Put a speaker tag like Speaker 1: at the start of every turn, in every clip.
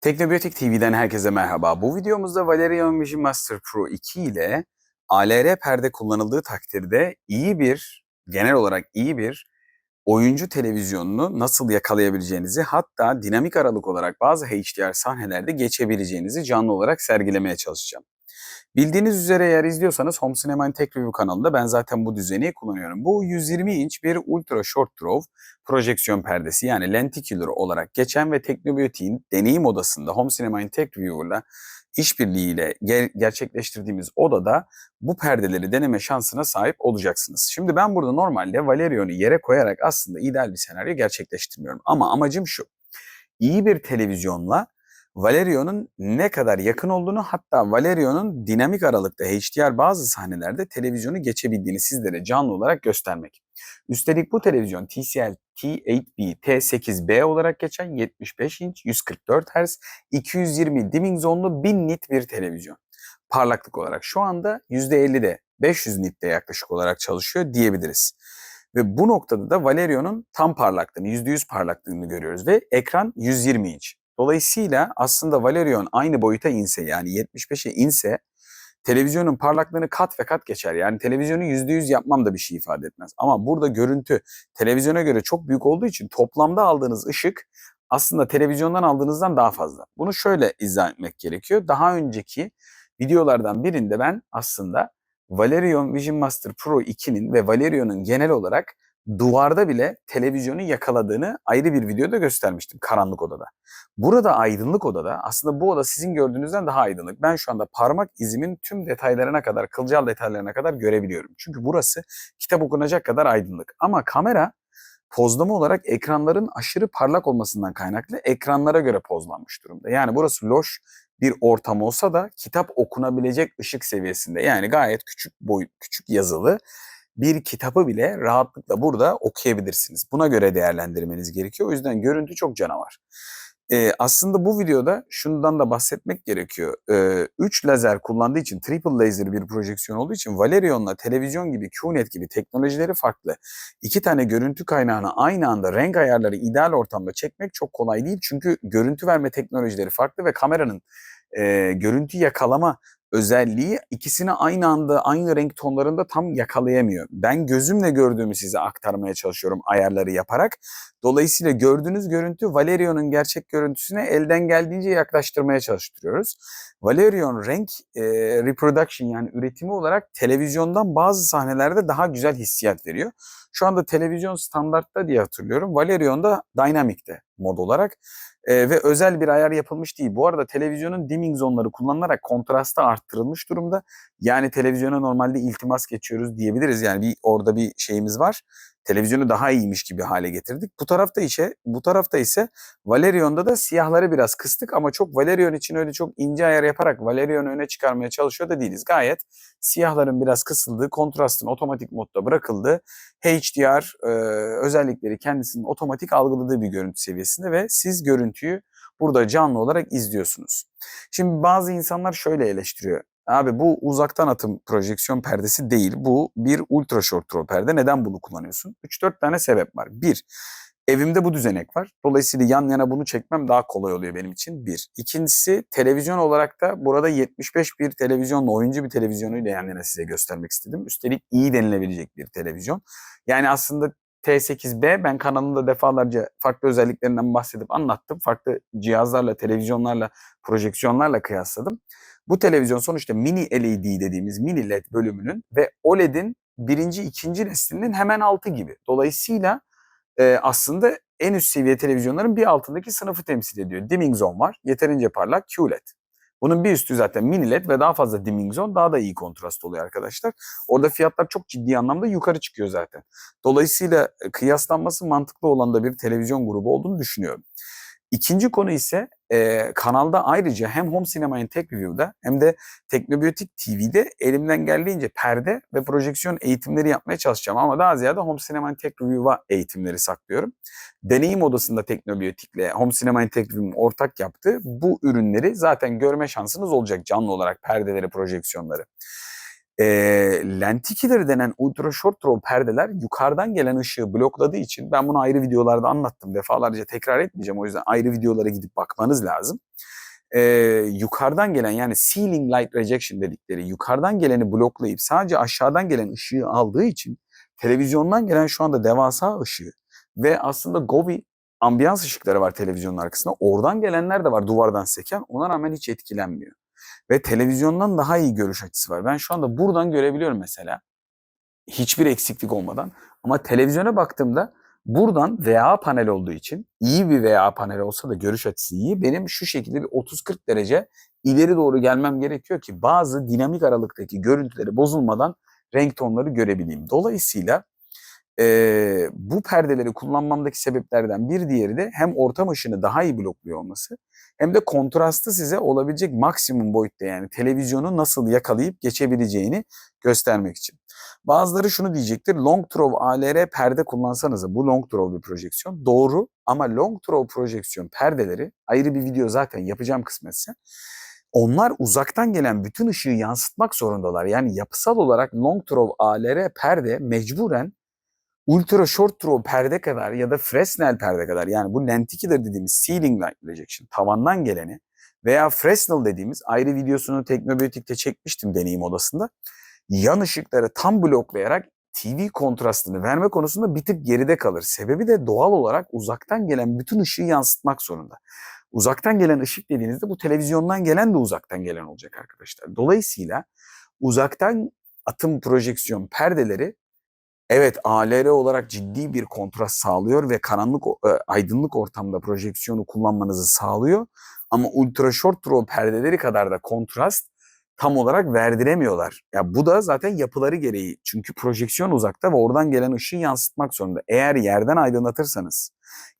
Speaker 1: Teknobiyotik TV'den herkese merhaba. Bu videomuzda Valerion Vision Master Pro 2 ile ALR perde kullanıldığı takdirde iyi bir, genel olarak iyi bir oyuncu televizyonunu nasıl yakalayabileceğinizi hatta dinamik aralık olarak bazı HDR sahnelerde geçebileceğinizi canlı olarak sergilemeye çalışacağım. Bildiğiniz üzere eğer izliyorsanız Home Cinema Tech Review kanalında ben zaten bu düzeni kullanıyorum. Bu 120 inç bir ultra short draw projeksiyon perdesi yani lenticular olarak geçen ve Teknobiyotik'in deneyim odasında Home Cinema Tech Review ile işbirliğiyle ger- gerçekleştirdiğimiz odada bu perdeleri deneme şansına sahip olacaksınız. Şimdi ben burada normalde Valerion'u yere koyarak aslında ideal bir senaryo gerçekleştirmiyorum. Ama amacım şu. İyi bir televizyonla Valerion'un ne kadar yakın olduğunu hatta Valerion'un dinamik aralıkta HDR bazı sahnelerde televizyonu geçebildiğini sizlere canlı olarak göstermek. Üstelik bu televizyon TCL T8B T8B olarak geçen 75 inç 144 Hz 220 dimming zonlu 1000 nit bir televizyon. Parlaklık olarak şu anda %50'de 500 nitte yaklaşık olarak çalışıyor diyebiliriz. Ve bu noktada da Valerion'un tam parlaklığını, %100 parlaklığını görüyoruz ve ekran 120 inç. Dolayısıyla aslında Valerion aynı boyuta inse yani 75'e inse televizyonun parlaklığını kat ve kat geçer. Yani televizyonu %100 yapmam da bir şey ifade etmez. Ama burada görüntü televizyona göre çok büyük olduğu için toplamda aldığınız ışık aslında televizyondan aldığınızdan daha fazla. Bunu şöyle izah etmek gerekiyor. Daha önceki videolardan birinde ben aslında Valerion Vision Master Pro 2'nin ve Valerion'un genel olarak duvarda bile televizyonu yakaladığını ayrı bir videoda göstermiştim karanlık odada. Burada aydınlık odada aslında bu oda sizin gördüğünüzden daha aydınlık. Ben şu anda parmak izimin tüm detaylarına kadar, kılcal detaylarına kadar görebiliyorum. Çünkü burası kitap okunacak kadar aydınlık. Ama kamera pozlama olarak ekranların aşırı parlak olmasından kaynaklı ekranlara göre pozlanmış durumda. Yani burası loş bir ortam olsa da kitap okunabilecek ışık seviyesinde. Yani gayet küçük boy, küçük yazılı bir kitabı bile rahatlıkla burada okuyabilirsiniz. Buna göre değerlendirmeniz gerekiyor. O yüzden görüntü çok canavar. Ee, aslında bu videoda şundan da bahsetmek gerekiyor. 3 ee, lazer kullandığı için, triple laser bir projeksiyon olduğu için Valerion'la televizyon gibi, QNET gibi teknolojileri farklı. İki tane görüntü kaynağını aynı anda renk ayarları ideal ortamda çekmek çok kolay değil. Çünkü görüntü verme teknolojileri farklı ve kameranın e, görüntü yakalama özelliği ikisini aynı anda aynı renk tonlarında tam yakalayamıyor. Ben gözümle gördüğümü size aktarmaya çalışıyorum ayarları yaparak. Dolayısıyla gördüğünüz görüntü Valerion'un gerçek görüntüsüne elden geldiğince yaklaştırmaya çalıştırıyoruz. Valerion renk e, reproduction yani üretimi olarak televizyondan bazı sahnelerde daha güzel hissiyat veriyor. Şu anda televizyon standartta diye hatırlıyorum. Valerion'da Dynamic'te mod olarak e, ve özel bir ayar yapılmış değil. Bu arada televizyonun dimming zonları kullanılarak kontrastı arttırılmış durumda. Yani televizyona normalde iltimas geçiyoruz diyebiliriz. Yani bir orada bir şeyimiz var televizyonu daha iyiymiş gibi hale getirdik. Bu tarafta ise bu tarafta ise Valerion'da da siyahları biraz kıstık ama çok Valerion için öyle çok ince ayar yaparak Valerion'u öne çıkarmaya çalışıyor da değiliz. Gayet siyahların biraz kısıldığı, kontrastın otomatik modda bırakıldığı, HDR e, özellikleri kendisinin otomatik algıladığı bir görüntü seviyesinde ve siz görüntüyü burada canlı olarak izliyorsunuz. Şimdi bazı insanlar şöyle eleştiriyor. Abi bu uzaktan atım projeksiyon perdesi değil. Bu bir ultra short throw perde. Neden bunu kullanıyorsun? 3-4 tane sebep var. Bir, evimde bu düzenek var. Dolayısıyla yan yana bunu çekmem daha kolay oluyor benim için. Bir. İkincisi televizyon olarak da burada 75 bir televizyonla oyuncu bir televizyonuyla yan yana size göstermek istedim. Üstelik iyi denilebilecek bir televizyon. Yani aslında T8B ben kanalımda defalarca farklı özelliklerinden bahsedip anlattım. Farklı cihazlarla, televizyonlarla, projeksiyonlarla kıyasladım. Bu televizyon sonuçta mini LED dediğimiz mini LED bölümünün ve OLED'in birinci, ikinci neslinin hemen altı gibi. Dolayısıyla e, aslında en üst seviye televizyonların bir altındaki sınıfı temsil ediyor. Dimming zone var, yeterince parlak QLED. Bunun bir üstü zaten mini LED ve daha fazla dimming zone daha da iyi kontrast oluyor arkadaşlar. Orada fiyatlar çok ciddi anlamda yukarı çıkıyor zaten. Dolayısıyla e, kıyaslanması mantıklı olan da bir televizyon grubu olduğunu düşünüyorum. İkinci konu ise e, kanalda ayrıca hem Home Cinema Tech Review'da hem de Teknobiyotik TV'de elimden geldiğince perde ve projeksiyon eğitimleri yapmaya çalışacağım. Ama daha ziyade Home Cinema Tech Review'a eğitimleri saklıyorum. Deneyim odasında Teknobiyotik'le Home Cinema Tech Review'un ortak yaptığı bu ürünleri zaten görme şansınız olacak canlı olarak perdeleri, projeksiyonları. Eee lenticular denen ultra short throw perdeler yukarıdan gelen ışığı blokladığı için ben bunu ayrı videolarda anlattım. Defalarca tekrar etmeyeceğim. O yüzden ayrı videolara gidip bakmanız lazım. Eee, yukarıdan gelen yani ceiling light rejection dedikleri yukarıdan geleni bloklayıp sadece aşağıdan gelen ışığı aldığı için televizyondan gelen şu anda devasa ışığı ve aslında Gobi ambiyans ışıkları var televizyonun arkasında. Oradan gelenler de var duvardan seken. Ona rağmen hiç etkilenmiyor. Ve televizyondan daha iyi görüş açısı var. Ben şu anda buradan görebiliyorum mesela. Hiçbir eksiklik olmadan. Ama televizyona baktığımda buradan VA panel olduğu için iyi bir VA panel olsa da görüş açısı iyi. Benim şu şekilde bir 30-40 derece ileri doğru gelmem gerekiyor ki bazı dinamik aralıktaki görüntüleri bozulmadan renk tonları görebileyim. Dolayısıyla eee, bu perdeleri kullanmamdaki sebeplerden bir diğeri de hem ortam ışığını daha iyi blokluyor olması hem de kontrastı size olabilecek maksimum boyutta yani televizyonu nasıl yakalayıp geçebileceğini göstermek için. Bazıları şunu diyecektir. Long throw ALR perde kullansanız bu long throw bir projeksiyon. Doğru ama long throw projeksiyon perdeleri ayrı bir video zaten yapacağım kısmetse. Onlar uzaktan gelen bütün ışığı yansıtmak zorundalar. Yani yapısal olarak long throw ALR perde mecburen ultra short throw perde kadar ya da Fresnel perde kadar yani bu lenticular dediğimiz ceiling light projection tavandan geleni veya Fresnel dediğimiz ayrı videosunu Teknobiyotik'te çekmiştim deneyim odasında. Yan ışıkları tam bloklayarak TV kontrastını verme konusunda bir tık geride kalır. Sebebi de doğal olarak uzaktan gelen bütün ışığı yansıtmak zorunda. Uzaktan gelen ışık dediğinizde bu televizyondan gelen de uzaktan gelen olacak arkadaşlar. Dolayısıyla uzaktan atım projeksiyon perdeleri evet ALR olarak ciddi bir kontrast sağlıyor ve karanlık e, aydınlık ortamda projeksiyonu kullanmanızı sağlıyor. Ama ultra short throw perdeleri kadar da kontrast tam olarak verdiremiyorlar. Ya bu da zaten yapıları gereği. Çünkü projeksiyon uzakta ve oradan gelen ışığı yansıtmak zorunda. Eğer yerden aydınlatırsanız,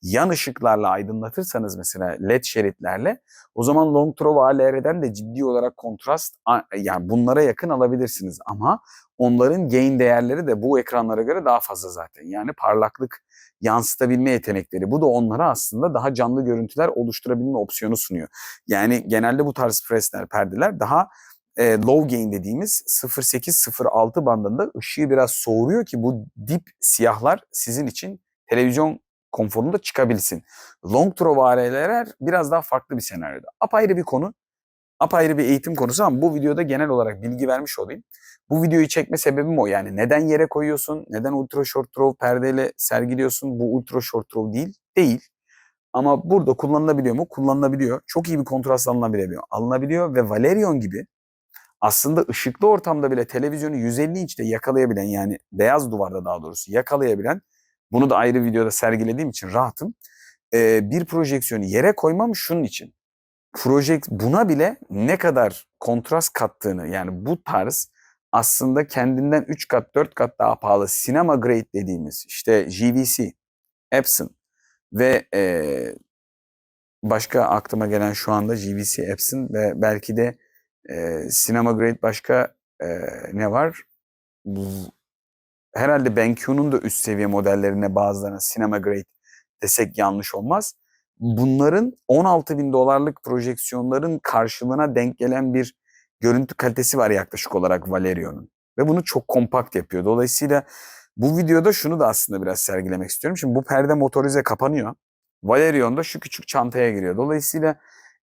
Speaker 1: yan ışıklarla aydınlatırsanız mesela led şeritlerle o zaman long throw ALR'den de ciddi olarak kontrast yani bunlara yakın alabilirsiniz ama onların gain değerleri de bu ekranlara göre daha fazla zaten. Yani parlaklık yansıtabilme yetenekleri. Bu da onlara aslında daha canlı görüntüler oluşturabilme opsiyonu sunuyor. Yani genelde bu tarz Fresnel perdeler daha e, low gain dediğimiz 0.8-0.6 bandında ışığı biraz soğuruyor ki bu dip siyahlar sizin için televizyon konforunda çıkabilsin. Long throw biraz daha farklı bir senaryoda. Apayrı bir konu. Apayrı bir eğitim konusu ama bu videoda genel olarak bilgi vermiş olayım. Bu videoyu çekme sebebim o yani neden yere koyuyorsun, neden ultra short throw perdeyle sergiliyorsun, bu ultra short throw değil, değil. Ama burada kullanılabiliyor mu? Kullanılabiliyor. Çok iyi bir kontrast alınabiliyor. Alınabiliyor ve Valerion gibi aslında ışıklı ortamda bile televizyonu 150 inçte yakalayabilen yani beyaz duvarda daha doğrusu yakalayabilen bunu da ayrı videoda sergilediğim için rahatım. Ee, bir projeksiyonu yere koymam şunun için. Projek buna bile ne kadar kontrast kattığını yani bu tarz aslında kendinden 3 kat 4 kat daha pahalı sinema grade dediğimiz işte JVC, Epson ve eee, başka aklıma gelen şu anda JVC, Epson ve belki de eee sinema grade başka eee, ne var? Herhalde BenQ'nun da üst seviye modellerine bazılarına sinema grade desek yanlış olmaz. Bunların 16 bin dolarlık projeksiyonların karşılığına denk gelen bir görüntü kalitesi var yaklaşık olarak Valerion'un. Ve bunu çok kompakt yapıyor. Dolayısıyla bu videoda şunu da aslında biraz sergilemek istiyorum. Şimdi bu perde motorize kapanıyor. Valerion da şu küçük çantaya giriyor. Dolayısıyla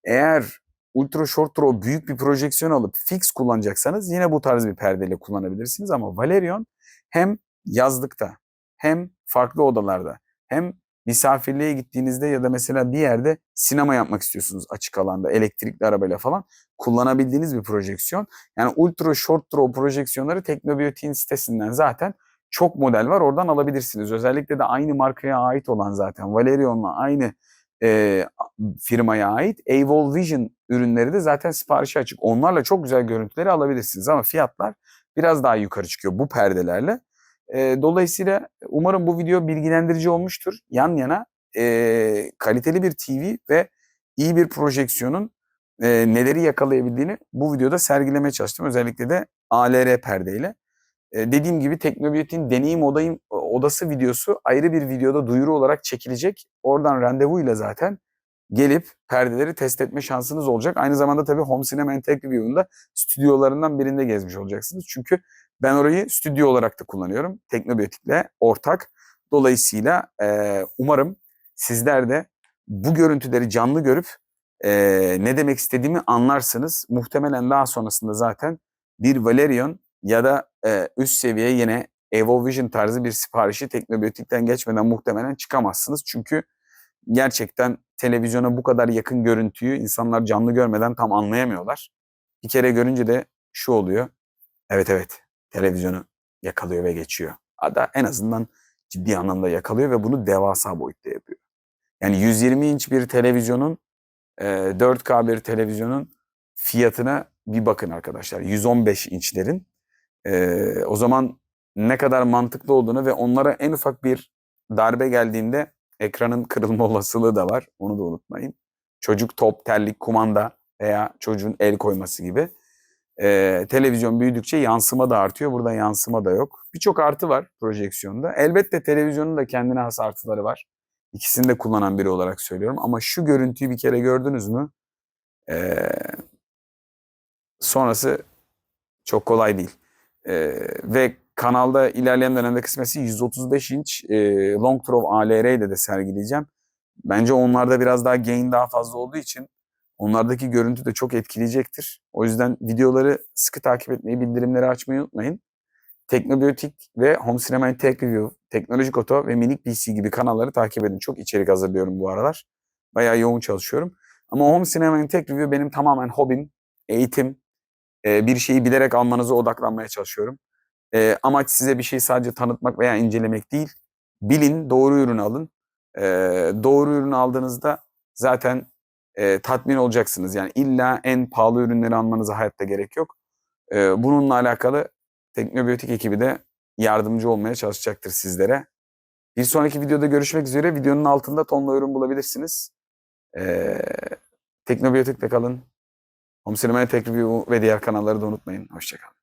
Speaker 1: eğer ultra short throw büyük bir projeksiyon alıp fix kullanacaksanız yine bu tarz bir perdeyle kullanabilirsiniz. Ama Valerion hem yazlıkta hem farklı odalarda hem misafirliğe gittiğinizde ya da mesela bir yerde sinema yapmak istiyorsunuz açık alanda elektrikli arabayla falan kullanabildiğiniz bir projeksiyon. Yani ultra short throw projeksiyonları Teknobiyotik'in sitesinden zaten çok model var oradan alabilirsiniz. Özellikle de aynı markaya ait olan zaten Valerion'la aynı e, firmaya ait Avol Vision ürünleri de zaten siparişi açık. Onlarla çok güzel görüntüleri alabilirsiniz ama fiyatlar biraz daha yukarı çıkıyor bu perdelerle. E, dolayısıyla umarım bu video bilgilendirici olmuştur. Yan yana e, kaliteli bir TV ve iyi bir projeksiyonun e, neleri yakalayabildiğini bu videoda sergilemeye çalıştım. Özellikle de ALR perdeyle. E, dediğim gibi Teknobiyotik'in deneyim odayım, odası videosu ayrı bir videoda duyuru olarak çekilecek. Oradan randevuyla zaten gelip perdeleri test etme şansınız olacak. Aynı zamanda tabii Home Cinema and Tech Review'un da stüdyolarından birinde gezmiş olacaksınız. Çünkü ben orayı stüdyo olarak da kullanıyorum. Teknobiyotik'le ortak. Dolayısıyla e, umarım sizler de bu görüntüleri canlı görüp e, ne demek istediğimi anlarsınız. Muhtemelen daha sonrasında zaten bir Valerion ya da e, üst seviye yine Evo Vision tarzı bir siparişi Teknobiyotik'ten geçmeden muhtemelen çıkamazsınız. Çünkü gerçekten televizyona bu kadar yakın görüntüyü insanlar canlı görmeden tam anlayamıyorlar. Bir kere görünce de şu oluyor. Evet evet televizyonu yakalıyor ve geçiyor. Hatta en azından ciddi anlamda yakalıyor ve bunu devasa boyutta yapıyor. Yani 120 inç bir televizyonun e, 4K bir televizyonun fiyatına bir bakın arkadaşlar. 115 inçlerin. E, o zaman ne kadar mantıklı olduğunu ve onlara en ufak bir darbe geldiğinde ekranın kırılma olasılığı da var. Onu da unutmayın. Çocuk top, terlik, kumanda veya çocuğun el koyması gibi. Ee, televizyon büyüdükçe yansıma da artıyor. Burada yansıma da yok. Birçok artı var projeksiyonda. Elbette televizyonun da kendine has artıları var. İkisini de kullanan biri olarak söylüyorum. Ama şu görüntüyü bir kere gördünüz mü? Ee, sonrası çok kolay değil. Ee, ve kanalda ilerleyen dönemde kısmetse 135 inç e, Long Throw ALR'yi de de sergileyeceğim. Bence onlarda biraz daha gain daha fazla olduğu için onlardaki görüntü de çok etkileyecektir. O yüzden videoları sıkı takip etmeyi, bildirimleri açmayı unutmayın. Teknobiyotik ve Home Cinema Tech Review, Teknolojik Oto ve Minik PC gibi kanalları takip edin. Çok içerik hazırlıyorum bu aralar. Bayağı yoğun çalışıyorum. Ama Home Cinema Tech Review benim tamamen hobim, eğitim, e, bir şeyi bilerek almanıza odaklanmaya çalışıyorum. E, amaç size bir şeyi sadece tanıtmak veya incelemek değil. Bilin, doğru ürünü alın. E, doğru ürünü aldığınızda zaten e, tatmin olacaksınız. Yani illa en pahalı ürünleri almanıza hayatta gerek yok. E, bununla alakalı Teknobiyotik ekibi de yardımcı olmaya çalışacaktır sizlere. Bir sonraki videoda görüşmek üzere. Videonun altında tonla ürün bulabilirsiniz. E, Teknobiyotik'te kalın. Home Cinema Tech Review ve diğer kanalları da unutmayın. Hoşçakalın.